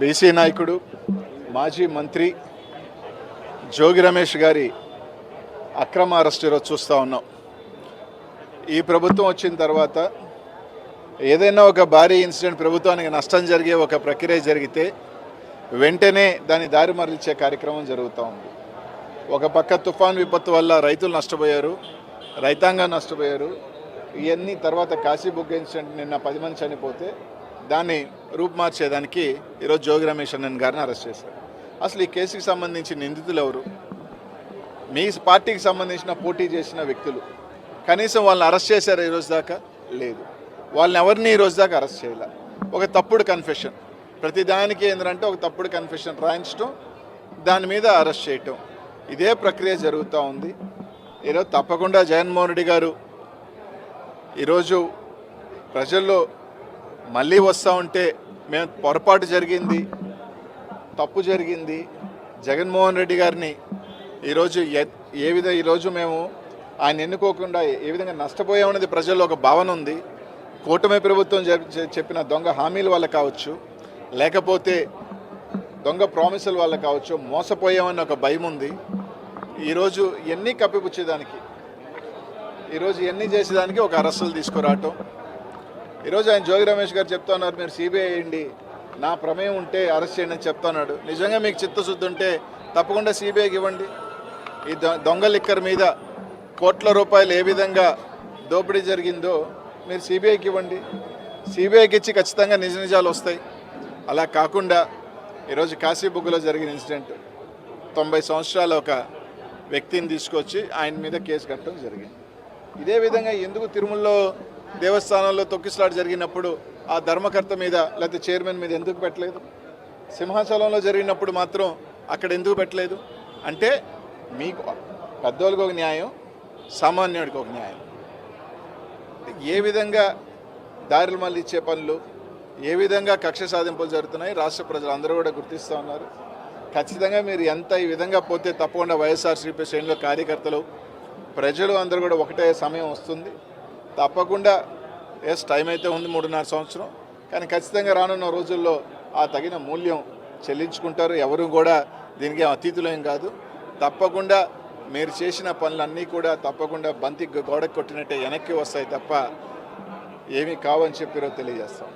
BC నాయకుడు మాజీ మంత్రి జోగి రమేష్ గారి అక్రమ అరెస్ట్ ఈరోజు చూస్తూ ఉన్నాం. ఈ ప్రభుత్వం వచ్చిన తర్వాత ఏదైనా ఒక భారీ ఇన్సిడెంట్ ప్రభుత్వానికి నష్టం జరిగే ఒక ప్రక్రియ జరిగితే వెంటనే దాన్ని దారి మరలిచే కార్యక్రమం జరుగుతూ ఉంది. ఒక పక్క తుఫాన్ విపత్తు వల్ల రైతులు నష్టపోయారు రైతాంగం నష్టపోయారు ఇవన్నీ తర్వాత కాశీబుగ్గ ఇన్సిడెంట్ నిన్న పది మంది చనిపోతే దాన్ని రూపుమార్చేదానికి ఈరోజు జోగి రమేష్ అన్నన్ గారిని అరెస్ట్ చేశారు. అసలు ఈ కేసుకి సంబంధించి నిందితులు ఎవరు? మీ పార్టీకి సంబంధించిన పోటీ చేసిన వ్యక్తులు. కనీసం వాళ్ళని అరెస్ట్ చేశారు ఈరోజు దాకా? లేదు. వాళ్ళని ఎవరిని ఈరోజు దాకా అరెస్ట్ చేయలే? ఒక తప్పుడు కన్ఫెషన్ ప్రతి దానికి ఏంటంటే ఒక తప్పుడు కన్ఫెషన్ రాయించడం దాని మీద అరెస్ట్ చేయటం. ఇదే ప్రక్రియ జరుగుతూ ఉంది. ఈరోజు తప్పకుండా జగన్మోహన్ రెడ్డి గారు ఈరోజు ప్రజల్లో మళ్ళీ వస్తూ ఉంటే మేము పొరపాటు జరిగింది తప్పు జరిగింది. జగన్మోహన్ రెడ్డి గారిని ఈరోజు ఎ- ఏ విధంగా ఈరోజు మేము ఆయన ఎన్నుకోకుండా ఏ విధంగా నష్టపోయామనేది ప్రజల్లో ఒక భావన ఉంది. కూటమి ప్రభుత్వం చెప్పిన దొంగ హామీల వల్ల కావచ్చు లేకపోతే దొంగ ప్రామిసుల వల్ల కావచ్చు మోసపోయామని ఒక భయం ఉంది. ఈరోజు ఎన్ని కప్పిపుచ్చేదానికి? ఈరోజు ఎన్ని చేసేదానికి ఒక అరెస్టులు తీసుకురావటం? ఈరోజు ఆయన జోగి రమేష్ గారు చెప్తున్నారు మీరు సిబిఐ అయ్యండి నా ప్రమేయం ఉంటే అరెస్ట్ చేయండి అని చెప్తున్నాడు. నిజంగా మీకు చిత్తశుద్ధి ఉంటే తప్పకుండా సిబిఐకి ఇవ్వండి. ఈ దొ- దొంగ లిక్కర్ మీద కోట్ల రూపాయలు ఏ విధంగా దోపిడీ జరిగిందో మీరు సిబిఐకి ఇవ్వండి. సిబిఐకి ఇచ్చి ఖచ్చితంగా నిజ నిజాలు వస్తాయి. అలా కాకుండా ఈరోజు కాశీబుగ్గులో జరిగిన ఇన్సిడెంట్. తొంభై సంవత్సరాల ఒక వ్యక్తిని తీసుకొచ్చి ఆయన మీద కేసు కట్టడం జరిగింది. ఇదే విధంగా ఎందుకు తిరుమలలో దేవస్థానంలో తొక్కిసలాట జరిగినప్పుడు ఆ ధర్మకర్త మీద లేకపోతే చైర్మన్ మీద ఎందుకు పెట్టలేదు? సింహాచలంలో జరిగినప్పుడు మాత్రం అక్కడ ఎందుకు పెట్టలేదు? అంటే మీకు పెద్దోళ్ళకి ఒక న్యాయం సామాన్యుడికి ఒక న్యాయం. ఏ విధంగా దారులు మళ్ళీ ఇచ్చే పనులు ఏ విధంగా కక్ష సాధింపులు జరుగుతున్నాయి రాష్ట్ర ప్రజలు అందరూ కూడా గుర్తిస్తూ ఉన్నారు. ఖచ్చితంగా మీరు ఎంత ఈ విధంగా పోతే తప్పకుండా వైఎస్ఆర్సీపీ శ్రేణిలో కార్యకర్తలు ప్రజలు అందరూ కూడా ఒకటే సమయం వస్తుంది. తప్పకుండా. ఎస్ టైం అయితే ఉంది మూడున్నర సంవత్సరం. కానీ ఖచ్చితంగా రానున్న రోజుల్లో ఆ తగిన మూల్యం చెల్లించుకుంటారు. ఎవరు కూడా దీనికి ఏం అతీతులేం కాదు. తప్పకుండా మీరు చేసిన పనులన్నీ కూడా తప్పకుండా బంతి గోడకు కొట్టినట్టే వెనక్కి వస్తాయి తప్ప ఏమీ కావని చెప్పిరో తెలియజేస్తాం.